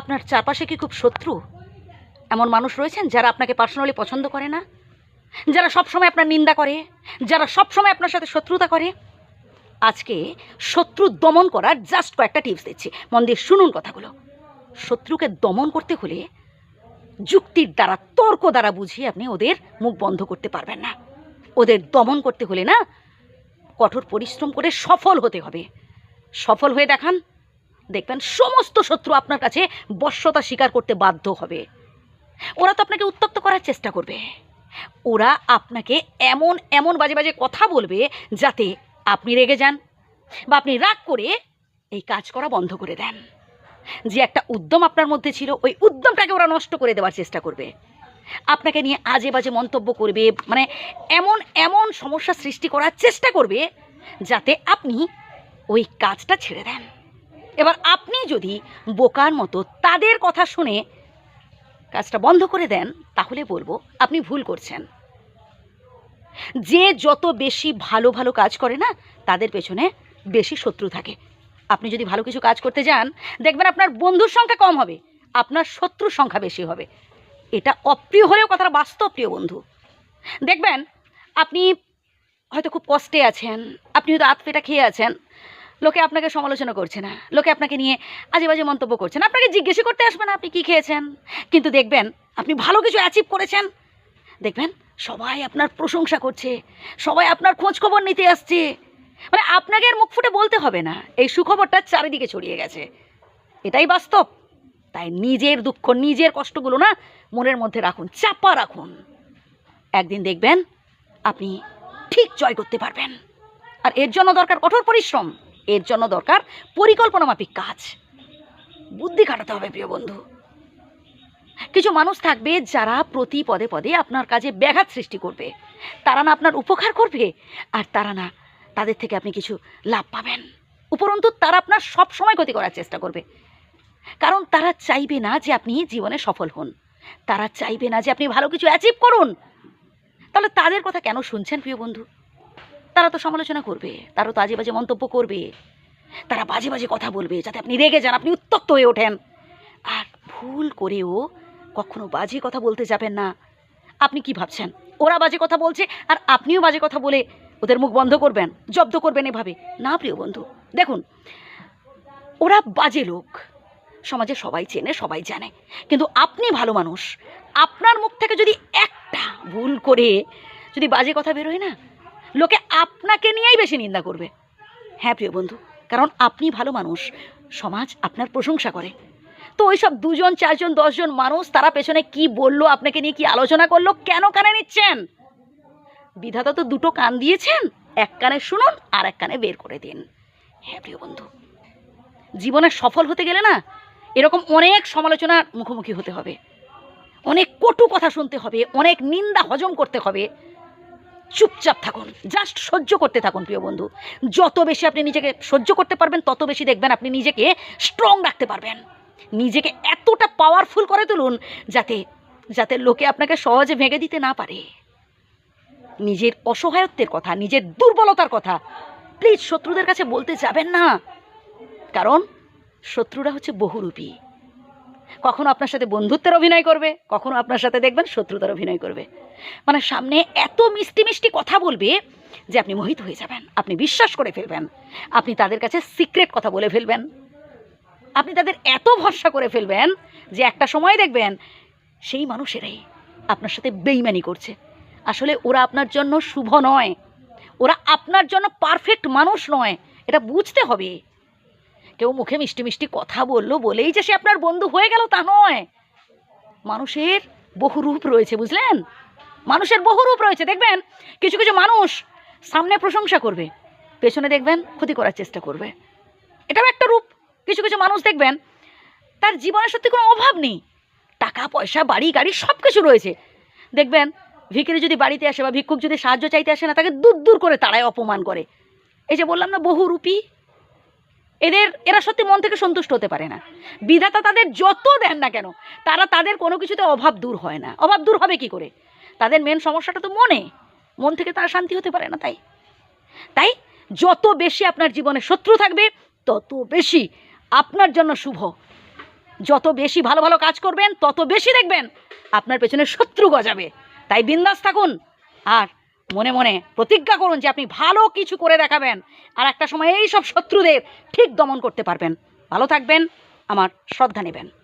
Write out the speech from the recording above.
আপনার চারপাশে কি খুব শত্রু? এমন মানুষ রয়েছেন যারা আপনাকে পার্সোনালি পছন্দ করে না? যারা সবসময় আপনার নিন্দা করে? যারা সবসময় আপনার সাথে শত্রুতা করে? আজকে শত্রু দমন করার জাস্ট কয়েকটা টিপস দিচ্ছি। মন দিয়ে শুনুন কথাগুলো। শত্রুকে দমন করতে হলে যুক্তির দ্বারা, তর্ক দ্বারা বুঝিয়ে আপনি ওদের মুখ বন্ধ করতে পারবেন না। ওদের দমন করতে হলে না কঠোর পরিশ্রম করে সফল হতে হবে। সফল হয়ে দেখান। দেখবেন, সমস্ত শত্রু আপনার কাছে বশ্যতা স্বীকার করতে বাধ্য হবে। ওরা তো আপনাকে উত্তপ্ত করার চেষ্টা করবে। ওরা আপনাকে এমন এমন বাজে বাজে কথা বলবে যাতে আপনি রেগে যান বা আপনি রাগ করে এই কাজ করা বন্ধ করে দেন। যে একটা উদ্যম আপনার মধ্যে ছিল, ওই উদ্যমটাকে ওরা নষ্ট করে দেওয়ার চেষ্টা করবে। আপনাকে নিয়ে আজে বাজে মন্তব্য করবে মানে এমন এমন সমস্যা সৃষ্টি করার চেষ্টা করবে যাতে আপনি ওই কাজটা ছেড়ে দেন। এবার আপনি যদি বোকার মতো তাদের কথা শুনে কাজটা বন্ধ করে দেন, তাহলে বলব আপনি ভুল করছেন। যে যত বেশি ভালো ভালো কাজ করে না, তাদের পেছনে বেশি শত্রু থাকে। আপনি যদি ভালো কিছু কাজ করতে যান, দেখবেন আপনার বন্ধুর সংখ্যা কম হবে, আপনার শত্রুর সংখ্যা বেশি হবে। এটা অপ্রিয় হলেও কথাটা বাস্তব, প্রিয় বন্ধু। দেখবেন, আপনি হয়তো খুব কষ্টে আছেন, আপনি হয়তো আতপেটা খেয়ে আছেন লোকে আপনাকে সমালোচনা করছে না, লোকে আপনাকে নিয়ে আজে বাজে মন্তব্য করছেন আপনাকে জিজ্ঞেস করতে আসবে না আপনি কী খেয়েছেন। কিন্তু দেখবেন, আপনি ভালো কিছু অ্যাচিভ করেছেন। দেখবেন, সবাই আপনার প্রশংসা করছে, সবাই আপনার খোঁজ খবর নিতে আসছে। মানে আপনাকে আর মুখ ফুটে বলতে হবে না, এই সুখবরটা চারিদিকে ছড়িয়ে গেছে। এটাই বাস্তব। তাই নিজের দুঃখ, নিজের কষ্টগুলো না মনের মধ্যে রাখুন, চাপা রাখুন। একদিন দেখবেন, আপনি ঠিক জয় করতে পারবেন। আর এর জন্য দরকার কঠোর পরিশ্রম। এর জন্য দরকার পরিকল্পনা মাফিক কাজ। বুদ্ধি খাটাতে হবে, প্রিয় বন্ধু। কিছু মানুষ থাকবে যারা প্রতি পদে পদে আপনার কাজে ব্যাঘাত সৃষ্টি করবে। তারা না আপনার উপকার করবে, আর তারা না তাদের থেকে আপনি কিছু লাভ পাবেন। উপরন্তু, তারা আপনার সব সময় ক্ষতি করার চেষ্টা করবে। কারণ তারা চাইবে না যে আপনি জীবনে সফল হন। তারা চাইবে না যে আপনি ভালো কিছু অ্যাচিভ করুন। তাহলে তাদের কথা কেন শুনছেন, প্রিয় বন্ধু? তারা তো সমালোচনা করবে, তারা তো আজে বাজে মন্তব্য করবে, তারা বাজে বাজে কথা বলবে, যাতে আপনি রেগে যান, আপনি উত্তক্ত হয়ে ওঠেন। আর ভুল করেও কখনো বাজে কথা বলতে যাবেন না। আপনি কি ভাবছেন? ওরা বাজে কথা বলছে আর আপনিও বাজে কথা বলে ওদের মুখ বন্ধ করবেন, জব্দ করবেন এভাবে। না, প্রিয় বন্ধু, দেখুন, ওরা বাজে লোক, সমাজে সবাই চেনে, সবাই জানে। কিন্তু আপনি ভালো মানুষ, আপনার মুখ থেকে যদি একটা ভুল করে যদি বাজে কথা বেরোয় না লোকে আপনাকে নিয়েই বেশি নিন্দা করবে। হ্যাঁ প্রিয় বন্ধু, কারণ আপনি ভালো মানুষ, সমাজ আপনার প্রশংসা করে। তো ওই সব দুজন, চারজন, দশজন মানুষ, তারা পেছনে কি বলল, আপনাকে নিয়ে কি আলোচনা করল, কেন কানে নিচ্ছেন? বিধাতা তো দুটো কান দিয়েছেন, এক কানে শুনুন আর এক কানে বের করে দিন। হ্যাঁ প্রিয় বন্ধু, জীবনে সফল হতে গেলে না, এরকম অনেক সমালোচনার মুখোমুখি হতে হবে। অনেক কটু কথা শুনতে হবে, অনেক নিন্দা হজম করতে হবে চুপচাপ থাকুন জাস্ট সহ্য করতে থাকুন, প্রিয় বন্ধু। যত বেশি আপনি নিজেকে সহ্য করতে পারবেন, তত বেশি দেখবেন আপনি নিজেকে স্ট্রং রাখতে পারবেন। নিজেকে এতটা পাওয়ারফুল করে তুলুন যাতে যাতে লোকে আপনাকে সহজে ভেঙে দিতে না পারে। নিজের অসহায়ত্বের কথা, নিজের দুর্বলতার কথা প্লিজ শত্রুদের কাছে বলতে যাবেন না। কারণ শত্রুরা হচ্ছে বহুরূপী। কখনো আপনার সাথে বন্ধুত্বের অভিনয় করবে, কখনো আপনার সাথে দেখবেন শত্রুতার অভিনয় করবে। মানে সামনে এত মিষ্টি মিষ্টি কথা বলবে যে আপনি মোহিত হয়ে যাবেন, আপনি বিশ্বাস করে ফেলবেন, আপনি তাদের কাছে সিক্রেট কথা বলে ফেলবেন, আপনি তাদের এত ভরসা করে ফেলবেন যে একটা সময় দেখবেন সেই মানুষেরাই আপনার সাথে বেইমানি করছে। আসলে ওরা আপনার জন্য শুভ নয়, ওরা আপনার জন্য পারফেক্ট মানুষ নয়, এটা বুঝতে হবে। কেউ মুখে মিষ্টি মিষ্টি কথা বলল বলেই যে সে আপনার বন্ধু হয়ে গেল তা নয়। মানুষের বহু রূপ রয়েছে, বুঝলেন? মানুষের বহু রূপ রয়েছে, দেখবেন? কিছু কিছু মানুষ সামনে প্রশংসা করবে, পেছনে দেখবেন ক্ষতি করার চেষ্টা করবে। এটাও একটা রূপ। কিছু কিছু মানুষ দেখবেন, তার জীবনে সত্যি কোনো অভাব নেই। টাকা, পয়সা, বাড়ি, গাড়ি সব কিছু রয়েছে। দেখবেন, ভিখিরি যদি বাড়িতে আসে বা ভিক্ষুক যদি সাহায্য চাইতে আসে না, তাকে দূর দূর করে তারাই অপমান করে। এই যে বললাম না, বহুরূপী এদের, এরা সত্যি মন থেকে সন্তুষ্ট হতে পারে না। বিধাতা তাদের যত দেন না কেন, তারা তাদের কোনো কিছুতে অভাব দূর হয় না। অভাব দূর হবে কি করে? তাদের মেন সমস্যাটা তো মনে। মন থেকে তারা শান্তি হতে পারে না, তাই? তাই যত বেশি আপনার জীবনে শত্রু থাকবে, তত বেশি আপনার জন্য শুভ। যত বেশি ভালো ভালো কাজ করবেন, তত বেশি দেখবেন আপনার পেছনে শত্রু গজাবে। তাই বিন্দাস থাকুন। আর মনে মনে প্রতিজ্ঞা করুন যে আপনি ভালো কিছু করে দেখাবেন। আর একটা সময় এই সব শত্রুদের ঠিক দমন করতে পারবেন। ভালো থাকবেন। আমার শ্রদ্ধা নেবেন।